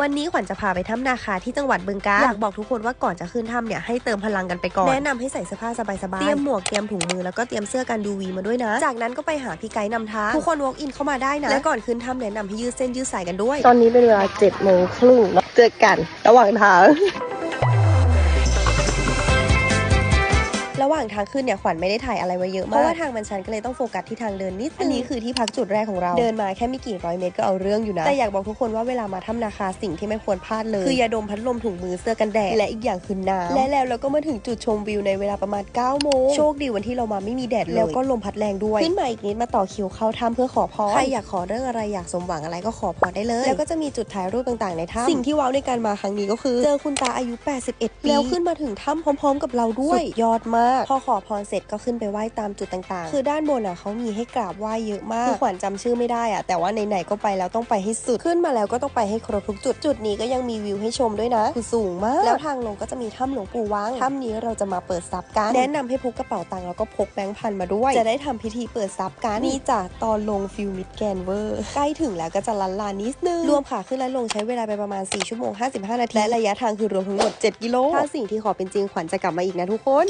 วันนี้ขวัญจะพาไปถ้ำนาคาที่จังหวัดบึงกาฬอยากบอกทุกคนว่าก่อนจะขึ้นถ้ำเนี่ยให้เติมพลังกันไปก่อน แนะนำให้ใส่เสื้อผ้าสบายๆ เตรียมหมวกเตรียมถุงมือแล้วก็เตรียมเสื้อกันดูวีมาด้วยนะ จากนั้นก็ไปหาพี่ไกด์นำทางทุกคน walk in เข้ามาได้นะ และก่อนขึ้นถ้ำแนะนำให้ยืดเส้นยืดสายกันด้วย ตอนนี้เป็นเวลาเจ็ดโมงครึ่งเจอกันระหว่างทาง ระหว่างทางขึ้นเนี่ยขวัญไม่ได้ถ่ายอะไรไว้เยอะมาก เพราะว่าทางมันชันก็เลยต้องโฟกัสที่ทางเดินนิดนึงอันนี้คือที่พักจุดแรกของเรา เดินมาแค่ไม่กี่ร้อยเมตรก็เอาเรื่องอยู่นะ แต่อยากบอกทุกคนว่าเวลามาถ้ำนาคาสิ่งที่ไม่ควรพลาดเลยคือยาดมพัดลมถุงมือเสื้อกันแดดและอีกอย่างคือน้ำและแล้วเราก็มาถึงจุดชมวิวในเวลาประมาณ9โมงโชคดีวันที่เรามาไม่มีแดดเลยแล้วก็ลมพัดแรงด้วยขึ้นมาอีกนิดมาต่อคิวเข้าถ้ำเพื่อขอพรใครอยากขอเรื่องอะไรอยากสมหวังอะไรก็ขอพรได้เลย แล้วก็จะมีจุดถ่ายรูปต่างๆในถ้ำสิ่งที่ว้าวในการมาครั้งนี้ก็คือ เจอคุณตาอายุ 81 ปีแล้วขึ้นมาถึงถ้ำพร้อม ๆ กับเราด้วยสุดยอดมากพอขอพรเสร็จก็ขึ้นไปไหว้ตามจุดต่างๆ คือด้านบนอะเขามีให้กราบไหว้เยอะมากคือขวัญจำชื่อไม่ได้อะแต่ว่าไหนๆก็ไปแล้วต้องไปให้สุดขึ้นมาแล้วก็ต้องไปให้ครบทุกจุดจุดนี้ก็ยังมีวิวให้ชมด้วยนะ คือสูงมาก แล้วทางลงก็จะมีถ้ำหลวงปู่วังถ้ำนี้เราจะมาเปิดซับกัน แนะนำให้พกกระเป๋าตังค์แล้วก็พกแบงค์พันมาด้วย จะได้ทำพิธีเปิดซับกันนี่จากตอนลงฟิลมิดแกนเวอร์ใกล้ถึงแล้วก็จะลันลานิดนึงรวมขาขึ้นและลงใช้เวลาไปประมาณ 4 ชั่วโมง 55 นาทีและระยะทางคือรวมทั้งหมด 7 กิโลถ้าสิ่งที่ขอเป็นจริงขวัญจะกลับมาอีกนะทุกคน